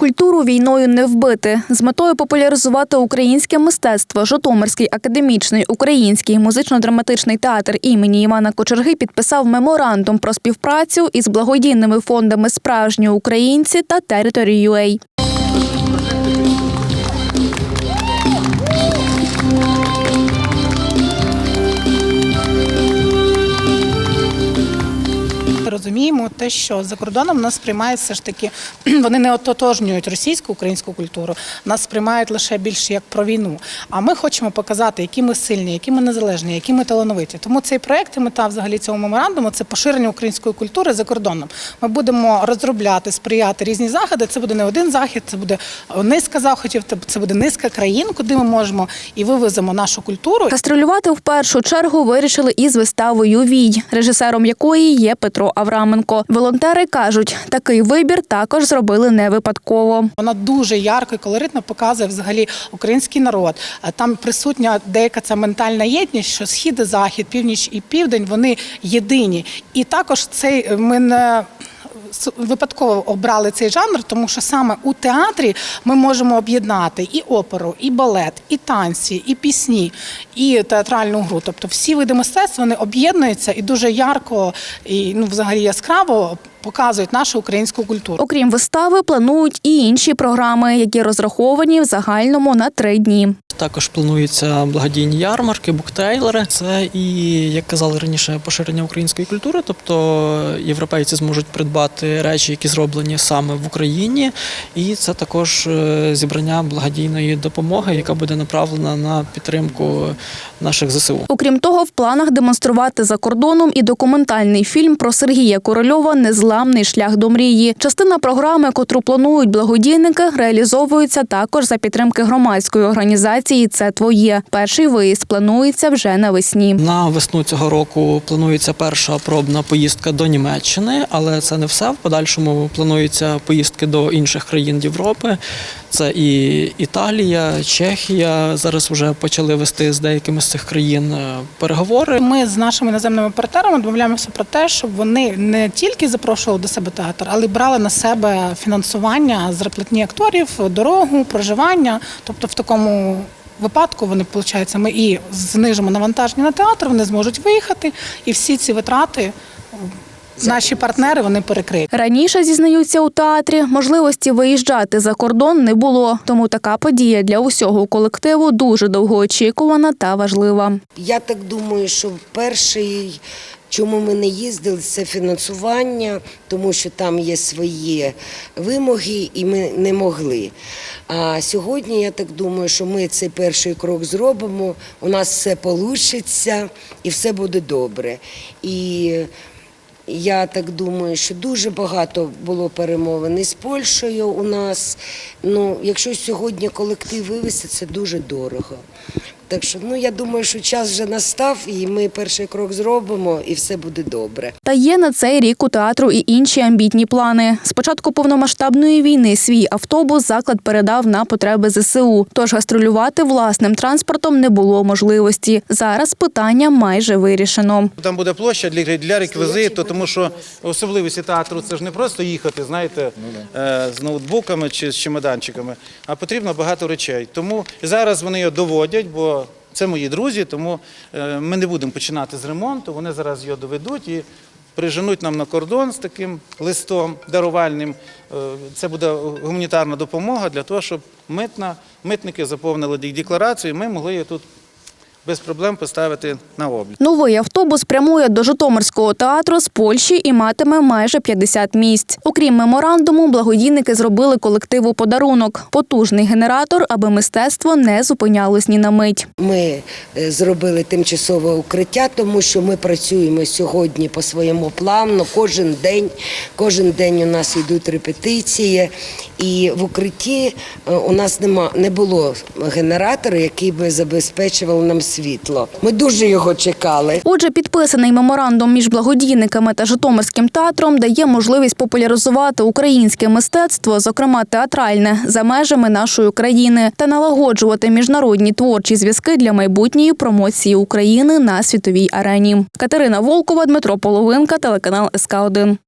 Культуру війною не вбити з метою популяризувати українське мистецтво. Житомирський академічний український музично-драматичний театр імені Івана Кочерги підписав меморандум про співпрацю із благодійними фондами Справжні українці та Territory.ua. те, що за кордоном нас сприймають все ж таки, вони не ототожнюють російську українську культуру, нас сприймають лише більше як про війну. А ми хочемо показати, які ми сильні, які ми незалежні, які ми талановиті. Тому цей проект і мета взагалі цього меморандуму це поширення української культури за кордоном. Ми будемо розробляти, сприяти різні заходи. Це буде не один захід, це буде низка заходів, це буде низка країн, куди ми можемо і вивеземо нашу культуру. Гастролювати в першу чергу вирішили із виставою Вій, режисером якої є Петро Авраменко. Волонтери кажуть, такий вибір також зробили не випадково. Вона дуже ярко і колоритно показує взагалі український народ. А Там присутня деяка ця ментальна єдність, що схід і захід, північ і південь вони єдині. І також цей е, ми не випадково обрали цей жанр, тому що саме у театрі ми можемо об'єднати і оперу, і балет, і танці, і пісні, і театральну гру. Тобто всі види мистецтва вони об'єднуються і дуже ярко і ну взагалі яскраво показують нашу українську культуру. Окрім вистави, планують і інші програми, які розраховані в загальному на три дні. Також плануються благодійні ярмарки, буктейлери. Це і, як казали раніше, поширення української культури. Тобто європейці зможуть придбати речі, які зроблені саме в Україні. І це також е, зібрання благодійної допомоги, яка буде направлена на підтримку наших ЗСУ. Окрім того, в планах демонструвати за кордоном і документальний фільм про Сергія Корольова Незламний шлях до мрії. Частина програми, котру планують благодійники, реалізовується також за підтримки громадської організації Це твоє. Перший виїзд планується вже навесні. На весну цього року планується перша пробна поїздка до Німеччини, але це не все. В подальшому плануються поїздки до інших країн Європи. Це і Італія, Чехія. Зараз вже почали вести з деякими з цих країн е, переговори. Ми з нашими іноземними партнерами домовляємося про те, щоб вони не тільки запрошували до себе театр, але й брали на себе фінансування зарплатні акторів, дорогу, проживання. Тобто, в такому випадку вони виходить, ми і знижимо навантаження на театр, вони зможуть виїхати, і всі ці витрати наші партнери вони перекриють. Раніше зізнаються у театрі, можливості виїжджати за кордон не було, тому така подія для усього колективу дуже довгоочікувана та важлива. Я так думаю, що перший, чому ми не їздили, це фінансування, тому що там є свої вимоги, і ми не могли. А сьогодні я так думаю, що ми цей перший крок зробимо. У нас все вийде і все буде добре. І я так думаю, що дуже багато було перемовин із Польщею у нас. Ну, якщо сьогодні колектив вивезти, це дуже дорого. Так що ну я думаю, що час вже настав, і ми перший крок зробимо, і все буде добре. Та є на цей рік у театру і інші амбітні плани. З початку повномасштабної війни свій автобус заклад передав на потреби ЗСУ. Тож гастролювати власним транспортом не було можливості. Зараз питання майже вирішено. Там буде площа для, для реквізиту, тому що особливості театру це ж не просто їхати, знаєте, е, з ноутбуками чи з чемоданчиками, а потрібно багато речей. Тому зараз вони його доводять, бо це мої друзі, тому е, ми не будемо починати з ремонту. Вони зараз його доведуть і приженуть нам на кордон з таким листом дарувальним. Е, Це буде гуманітарна допомога для того, щоб митна, митники заповнили декларацію, і ми могли її тут без проблем поставити на облік. Новий автобус прямує до Житомирського театру з Польщі і матиме майже 50 місць. Окрім меморандуму, благодійники зробили колективу подарунок потужний генератор, аби мистецтво не зупинялось ні на мить. Ми е, зробили тимчасове укриття, тому що ми працюємо сьогодні по своєму плану. Кожен день, кожен день у нас йдуть репетиції, і в укритті е, у нас нема не було генератора, який би забезпечував нам світло. Ми дуже його чекали. Отже, підписаний меморандум між благодійниками та Житомирським театром дає можливість популяризувати українське мистецтво, зокрема театральне, за межами нашої країни, та налагоджувати міжнародні творчі зв'язки для майбутньої промоції України на світовій арені. Катерина Волкова, Дмитро Половинка, телеканал СК 1